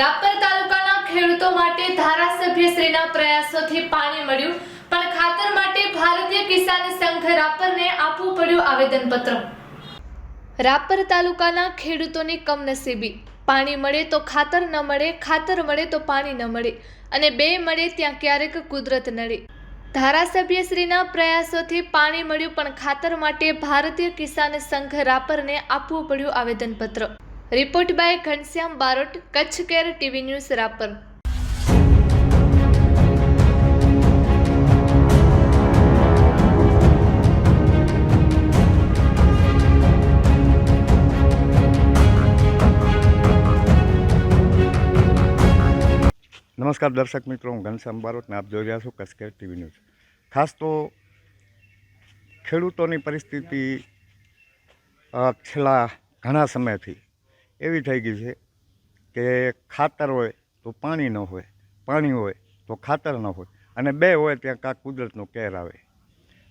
રાપર તાલુકાના ખેડૂતો માટે ધારાસભ્યશ્રીના પ્રયાસોથી પાણી મળ્યું, પણ ખાતર માટે ભારતીય કિસાન સંઘ રાપરને આપવું પડ્યું આવેદનપત્ર. રાપર તાલુકાના ખેડૂતોની કમનસીબી, પાણી મળે તો ખાતર ન મળે, ખાતર મળે તો પાણી ન મળે, અને બે મળે ત્યાં ક્યારેક કુદરત નડે. ધારાસભ્યશ્રીના પ્રયાસોથી પાણી મળ્યું, પણ ખાતર માટે ભારતીય કિસાન સંઘ રાપરને આપવું પડ્યું આવેદનપત્ર. Report by Ghanshyam Barot, Kutch care TV news, Rapar. નમસ્કાર દર્શક મિત્રો, હું ઘનશ્યામ બારોટને આપ જોઈ રહ્યા છો કસકેર ટીવી ન્યૂઝ. ખાસ તો ખેડૂતોની પરિસ્થિતિ છેલ્લા ઘણા સમયથી એવી થઈ ગઈ છે કે ખાતર હોય તો પાણી ન હોય, પાણી હોય તો ખાતર ન હોય અને બે હોય ત્યાં કાંક કુદરતનો કેર આવે.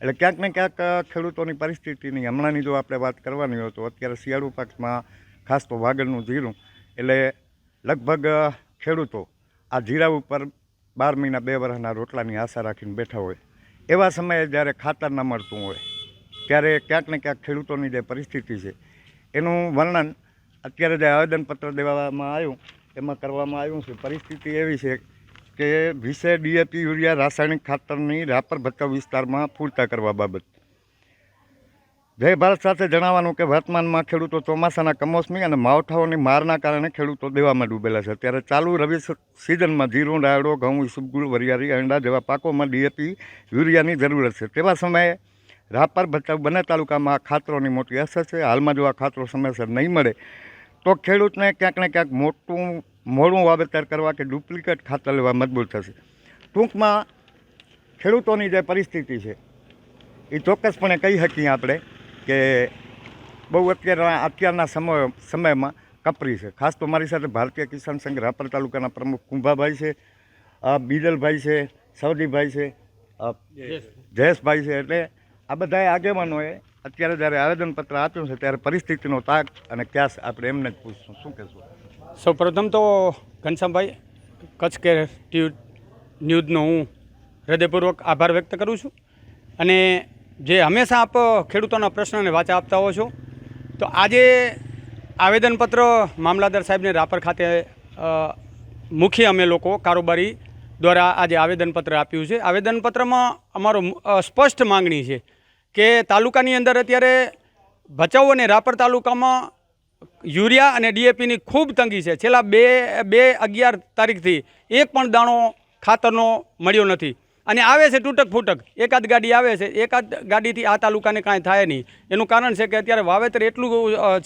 એટલે ક્યાંક ને ક્યાંક ખેડૂતોની પરિસ્થિતિની હમણાંની જો આપણે વાત કરવાની હોય તો અત્યારે શિયાળુ પાકમાં ખાસ તો વાગડનું જીરું, એટલે લગભગ ખેડૂતો આ જીરા ઉપર બાર મહિના બે વર્ષના રોટલાની આશા રાખીને બેઠા હોય. એવા સમયે જ્યારે ખાતર ન મળતું હોય, ત્યારે ક્યાંક ને ક્યાંક ખેડૂતોની જે પરિસ્થિતિ છે, એનું વર્ણન અત્યારે જે આવેદનપત્ર દેવામાં આવ્યું, એમાં કરવામાં આવ્યું છે, પરિસ્થિતિ એવી છે કે વિશે ડીએપી યુરિયા રાસાયણિક ખાતરની રાપર ભચાઉ વિસ્તારમાં પૂરતા કરવા બાબત. જય ભારત સાથે જણાવવાનું કે વર્તમાનમાં ખેડૂતો ચોમાસાના કમોસમી અને માવઠાઓની મારના કારણે ખેડૂતો દેવામાં ડૂબેલા છે. ત્યારે ચાલુ રવિ સિઝનમાં જીરું, રાયડો, ઘઉં ઈસબગુલ વરિયાળી, અંડા જેવા પાકોમાં ડીએપી યુરિયાની જરૂરત છે. તેવા સમયે રાપર ભચાઉ બંને તાલુકામાં આ ખાતરોની મોટી અસર છે. હાલમાં જો આ ખાતરો સમયસર નહીં મળે તો ખેડૂતને ક્યાંક ને ક્યાંક મોટું મોડું વાવેતર કરવા કે ડુપ્લિકેટ ખાતર લેવા મજબૂર થશે. ટૂંકમાં ખેડૂતોની જે પરિસ્થિતિ છે એ ચોક્કસપણે કહી શકીએ આપણે કે બહુ અત્યારના અત્યારના સમય સમયમાં કપરી છે. ખાસ તો મારી સાથે ભારતીય કિસાન સંઘ રાપર તાલુકાના પ્રમુખ કુંભાભાઈ છે બીજલભાઈ છે સવદીભાઈ છે જયેશભાઈ. છે. એટલે આ બધા આગેવાનોએ અત્યારે જ્યારે આવેદનપત્ર આપ્યું છે ત્યારે પરિસ્થિતિનો તાક અને ક્યાસ આપણે એમને જ પૂછશું. શું કહેશું? સૌ પ્રથમ તો ઘનશ્યામભાઈ, કચ્છ કે ન્યૂઝનો હું હૃદયપૂર્વક આભાર વ્યક્ત કરું છું. અને જે હંમેશા આપ ખેડૂતોના પ્રશ્નને વાચા આપતા હો છો, તો આજે આવેદનપત્ર મામલાદાર સાહેબને રાપર ખાતે મુખ્ય અમે લોકો કારોબારી દ્વારા આજે આવેદનપત્ર આપ્યું છે. આવેદનપત્રમાં અમારો સ્પષ્ટ માંગણી છે કે તાલુકાની અંદર અત્યારે ભચાઉ અને રાપર તાલુકામાં યુરિયા અને ડીએપીની ખૂબ તંગી છે. છેલ્લા બે બે અગિયાર તારીખથી એક પણ દાણો ખાતરનો મળ્યો નથી. અને આવે છે તૂટક ફૂટક. એકાદ ગાડી આવે છે. એકાદ ગાડીથી આ તાલુકાને કાંઈ થાય નહીં. એનું કારણ છે કે અત્યારે વાવેતર એટલું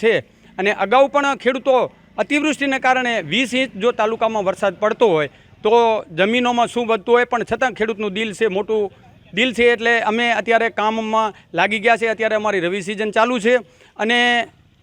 છે અને અગાઉ પણ ખેડૂતો અતિવૃષ્ટિને કારણે વીસ ઇંચ જો તાલુકામાં વરસાદ પડતો હોય તો જમીનોમાં શું વધતું હોય પણ છતાં ખેડૂતનું દિલ છે મોટું દિલ છે એટલે અમે અત્યારે કામમાં લાગી ગયા છે. અત્યારે અમારી રવિ સિઝન ચાલુ છે અને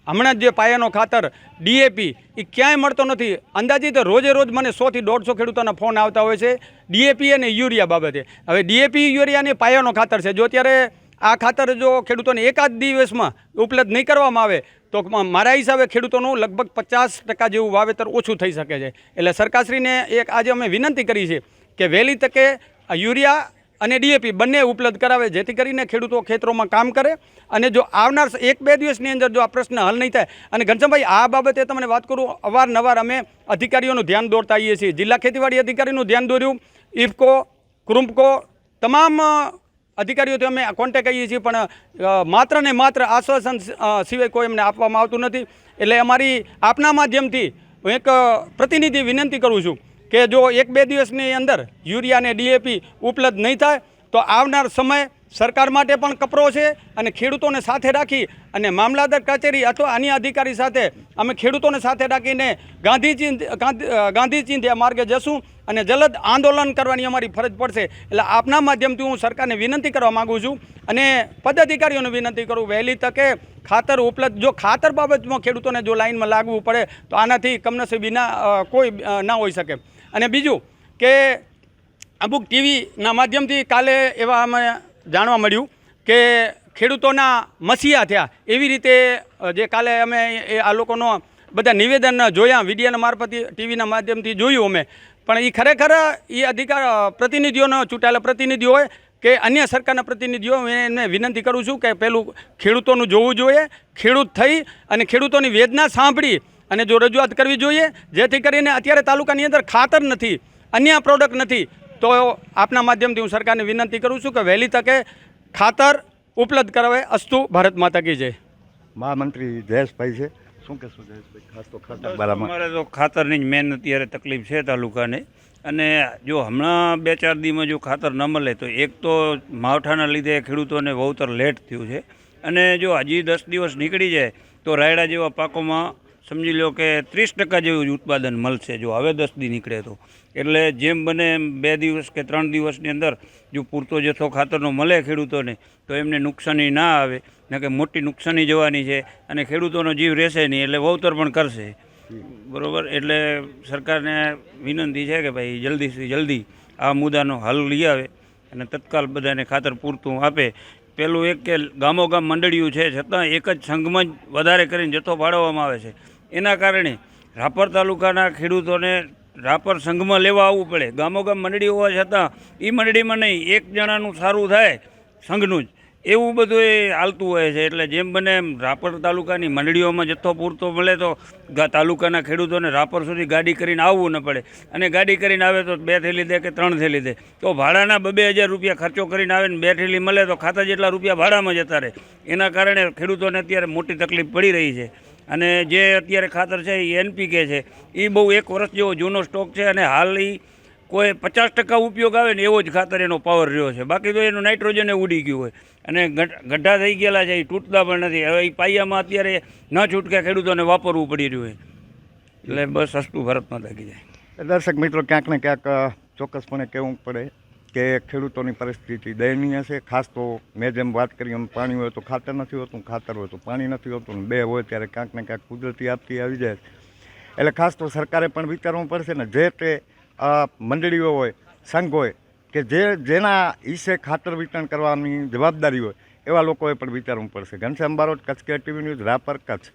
હમણાં જ જે પાયાનો ખાતર ડીએપી એ ક્યાંય મળતો નથી. અંદાજિત રોજે રોજ મને સોથી દોઢસો ખેડૂતોના ફોન આવતા હોય છે ડીએપી અને યુરિયા બાબતે. હવે ડીએપી યુરિયાને પાયાનો ખાતર છે. જો અત્યારે આ ખાતર જો ખેડૂતોને એકાદ દિવસમાં ઉપલબ્ધ નહીં કરવામાં આવે, તો મારા હિસાબે ખેડૂતોનું લગભગ પચાસ ટકા જેવું વાવેતર ઓછું થઈ શકે છે. એટલે સરકારશ્રીને એક આજે અમે વિનંતી કરી છે કે વહેલી તકે યુરિયા અને ડીએપી બંને ઉપલબ્ધ કરાવે, જેથી કરીને ખેડૂતો ખેતરોમાં કામ કરે. અને જો આવનાર એક બે દિવસની અંદર જો આ પ્રશ્ન હલ નહીં થાય, અને ઘનશ્યામભાઈ, આ બાબતે તમને વાત કરું, અવારનવાર અમે અધિકારીઓનું ધ્યાન દોરતા આવીએ છીએ. જિલ્લા ખેતીવાડી અધિકારીનું ધ્યાન દોર્યું ઇફકો કૃમ્પકો તમામ અધિકારીઓથી અમે કોન્ટેક્ટ કરીએ છીએ, પણ માત્ર ને માત્ર આશ્વાસન સિવાય કોઈ એમને આપવામાં આવતું નથી. એટલે અમારી આપના માધ્યમથી હું એક પ્રતિનિધિ વિનંતી કરું છું કે જો એક બે દિવસની અંદર યુરિયા અને ડીએપી ઉપલબ્ધ નહીં થાય, તો આવનાર સમય સરકાર માટે પણ કપરો છે અને ખેડૂતોને સાથે રાખી અને મામલાદાર કચેરી અથવા અન્ય અધિકારી સાથે અમે ખેડૂતોને સાથે રાખીને ગાંધી ગાંધી ચિંધ્યા માર્ગે જશું અને જલદ આંદોલન કરવાની અમારી ફરજ પડશે. એટલે આપના માધ્યમથી હું સરકારને વિનંતી કરવા માગું છું અને પદાધિકારીઓને વિનંતી કરું વહેલી તકે ખાતર ઉપલબ્ધ, જો ખાતર બાબતમાં ખેડૂતોને જો લાઇનમાં લાગવું પડે, તો આનાથી કમનસીબી ના કોઈ ના હોઈ શકે. અને બીજું કે અમુક ટીવીના માધ્યમથી કાલે એવા અમે જાણવા મળ્યું કે ખેડૂતોના મસીહા થયા. એવી રીતે જે કાલે અમે એ આ લોકોનો બધા નિવેદન જોયા, વિડીયોના મારફતે ટીવીના માધ્યમથી જોયું અમે. પણ એ ખરેખર એ અધિકાર પ્રતિનિધિઓનો ચૂંટાયેલા પ્રતિનિધિઓ હોય કે અન્ય સરકારના પ્રતિનિધિઓ એમને વિનંતી કરું છું કે પેલું ખેડૂતોનું જોવું જોઈએ. ખેડૂત થઈ અને ખેડૂતોની વેદના સાંભળી અને જો રજૂઆત કરવી જોઈએ. જેથી કરીને અત્યારે તાલુકાની અંદર ખાતર નથી અન્ય પ્રોડક્ટ નથી. તો આપના માધ્યમથી હું સરકારને વિનંતી કરું છું કે વહેલી તકે ખાતર ઉપલબ્ધ કરાવે. અસ્તુ ભારત માતા કી જય. મહામંત્રી જયેશભાઈ છે. શું કહેશો જયેશભાઈ? ખાસ તો ખાતર અમારે તો ખાતરની જ મેન અત્યારે તકલીફ છે તાલુકાને. અને જો હમણાં બે ચાર દીમાં જો ખાતર ન મળે તો એક તો માવઠાના લીધે ખેડૂતોને વહુતર લેટ થયું છે. અને જો હજી દસ દિવસ નીકળી જાય તો રાયડા જેવા પાકોમાં સમજી લો કે ત્રીસ ટકા જેવું જ ઉત્પાદન મળશે જો હવે દસ દી નીકળે તો. એટલે જેમ બને એમ બે દિવસ કે ત્રણ દિવસની અંદર જો પૂરતો જથ્થો ખાતરનો મળે ખેડૂતોને, તો એમને નુકસાની ના આવે. ને કે મોટી નુકસાની જવાની છે અને ખેડૂતોનો જીવ રહેશે નહીં, એટલે વહુતર પણ કરશે. બરાબર? એટલે સરકારને વિનંતી છે કે ભાઈ જલ્દીથી જલ્દી આ મુદ્દાનો હલ લઈ આવે અને તત્કાલ બધાને ખાતર પૂરતું આપે. પેલું એક કે ગામો ગામ મંડળીઓ છે, છતાં એક જ સંઘમાં જ વધારે કરીને જથ્થો ફાળવવામાં આવે છે. એના કારણે રાપર તાલુકાના ખેડૂતોને રાપર સંઘમાં લેવા આવવું પડે. ગામો ગામ મંડળી હોવા છતાં એ મંડળીમાં નહીં, એક જણાનું સારું થાય સંઘનું જ. એવું બધું એ હાલતું હોય છે. એટલે જેમ બને એમ રાપર તાલુકાની મંડળીઓમાં જથ્થો પૂરતો મળે તો તાલુકાના ખેડૂતોને રાપર સુધી ગાડી કરીને આવવું ન પડે. અને ગાડી કરીને આવે તો બે થેલી દે કે ત્રણ થેલી દે. તો ભાડાના બબે હજાર રૂપિયા ખર્ચો કરીને આવે ને બે થેલી મળે તો ખાતા જેટલા રૂપિયા ભાડામાં જતા રહે. એના કારણે ખેડૂતોને અત્યારે મોટી તકલીફ પડી રહી છે. અને જે અત્યારે ખાતર છે એ એનપીકે છે એ બહુ એક વર્ષ જેવો જૂનો સ્ટોક છે અને હાલ એ કોઈ પચાસ ટકા ઉપયોગ આવે ને એવો જ ખાતર એનો પાવર રહ્યો છે. બાકી તો એનું નાઇટ્રોજન એ ઉડી ગયું હોય. અને ગઢા થઈ ગયેલા છે એ તૂટતા પણ નથી. હવે એ પાયામાં અત્યારે ન છૂટકે ખેડૂતોને વાપરવું પડી રહ્યું હોય. એટલે બસ સસ્તું ભારતમાં લાગી જાય. દર્શક મિત્રો, ક્યાંક ને ક્યાંક ચોક્કસપણે કહેવું પડે. કે ખેડૂતોની પરિસ્થિતિ દયનીય છે. ખાસ તો મેં જેમ વાત કરી એમ પાણી હોય તો ખાતર નથી હોતું, ખાતર હોય તો પાણી નથી હોતું બે હોય ત્યારે ક્યાંક ને ક્યાંક કુદરતી આપતી આવી જાય એટલે ખાસ તો સરકારે પણ વિચારવું પડશે ને જે તે મંડળીઓ હોય, સંઘ હોય કે જે જેના હિસ્સે ખાતર વિતરણ કરવાની જવાબદારી હોય એવા લોકોએ પણ વિચારવું પડશે. ઘનશ્યામ બારોટ, કચ્છ કે ટીવી ન્યૂઝ, રાપર, કચ્છ.